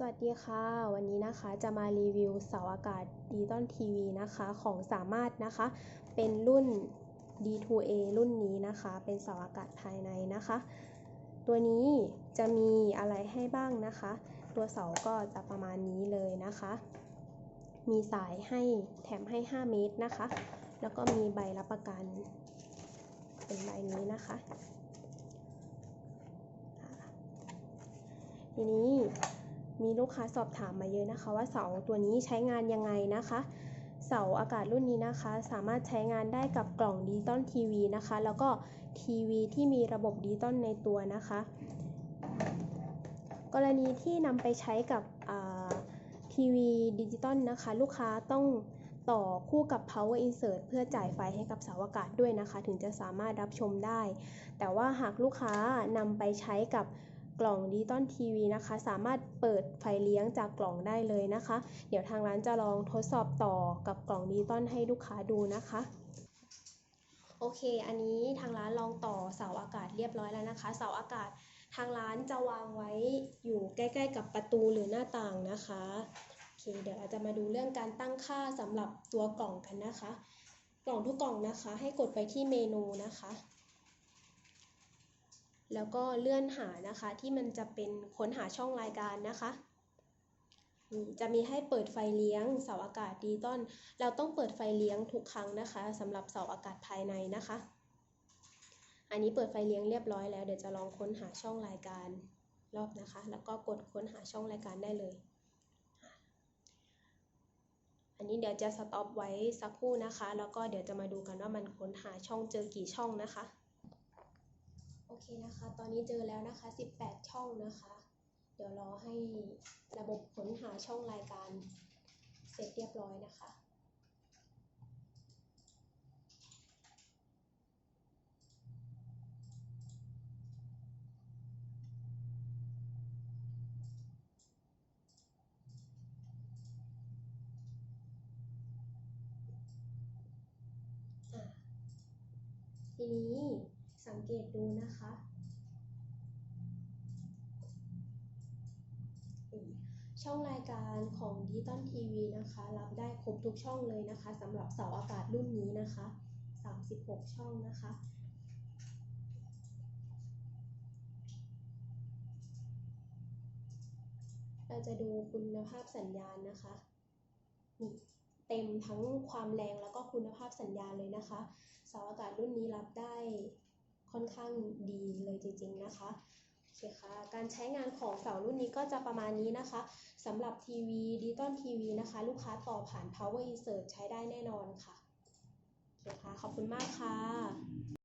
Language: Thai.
สวัสดีค่ะ วันนี้นะคะจะมารีวิวเสาอากาศดิจิตอลทีวีนะคะของสามารถนะคะ เป็นรุ่น D2A รุ่นนี้นะคะ เป็นเสาอากาศภายในนะคะ ตัวนี้จะมีอะไรให้บ้างนะคะ ตัวเสาก็จะประมาณนี้เลยนะคะ มีสายให้แถมให้ 5 เมตรนะคะ แล้วก็มีใบรับประกัน เป็นใบนี้นะคะ ทีนี้ มีลูกค้าสอบถามมาเยอะนะคะ ว่าเสาตัวนี้ใช้งานยังไงนะคะ เสาอากาศรุ่นนี้นะคะ สามารถใช้งานได้กับกล่องดิจิตอลทีวีนะคะ แล้วก็ทีวีที่มีระบบดิจิตอลในตัวนะคะ กรณีที่นำไปใช้กับทีวีดิจิตอลนะคะ ลูกค้าต้องต่อคู่กับ power insert เพื่อจ่ายไฟให้กับเสาอากาศด้วยนะคะ ถึงจะสามารถรับชมได้ แต่ว่าหากลูกค้านำไปใช้กับ กล่องดิจิตอลทีวีนะคะ สามารถเปิดไฟเลี้ยงจากกล่องได้เลยนะคะ เดี๋ยวทางร้านจะลองทดสอบต่อกับกล่องดิจิตอลให้ลูกค้าดูนะคะโอเค อันนี้ทางร้านลองต่อเสาอากาศเรียบร้อยแล้วนะคะ เสาอากาศทางร้านจะวางไว้อยู่ใกล้ ๆ กับประตูหรือหน้าต่างนะคะโอเคเดี๋ยวเราจะมาดูเรื่องการตั้งค่าสำหรับตัวกล่องกันนะคะ กล่องทุกกล่องนะคะ ให้กดไปที่เมนูนะคะ แล้วก็เลื่อนหานะคะที่มันจะเป็นค้นหาช่องรายการนะคะจะมีให้เปิดไฟเลี้ยงเสาอากาศดิจิตอลเราต้องเปิดไฟเลี้ยงทุกครั้งนะคะสำหรับเสาอากาศภายในนะคะ อันนี้เปิดไฟเลี้ยงเรียบร้อยแล้วเดี๋ยวจะลองค้นหาช่องรายการรอบนะคะ แล้วก็กดค้นหาช่องรายการได้เลย อันนี้เดี๋ยวจะสต็อปไว้สักครู่นะคะ แล้วก็เดี๋ยวจะมาดูกันว่ามันค้นหาช่องเจอกี่ช่องนะคะ เคนะคะ ตอนนี้เจอแล้วนะคะ 18 ช่องนะคะ เดี๋ยวรอให้ระบบค้นหาช่องรายการเสร็จเรียบร้อยนะคะทีนี้ สังเกตดูนะคะ ช่องรายการของดิจิตอลทีวีนะคะ รับได้ครบทุกช่องเลยนะคะสำหรับเสาอากาศรุ่นนี้นะคะ 36 ช่องนะคะเราจะดูคุณภาพสัญญาณนะคะนี่เต็มทั้งความแรงแล้วก็คุณภาพสัญญาณเลยนะคะเสาอากาศรุ่นนี้รับได้ ค่อนข้างดีเลยจริงๆนะคะโอเคค่ะการใช้งานของเสารุ่นนี้ก็จะประมาณนี้นะคะสำหรับทีวีดิจิตอลทีวีนะคะ ลูกค้าต่อผ่าน power insert ใช้ได้แน่นอนค่ะโอเคค่ะขอบคุณมากค่ะ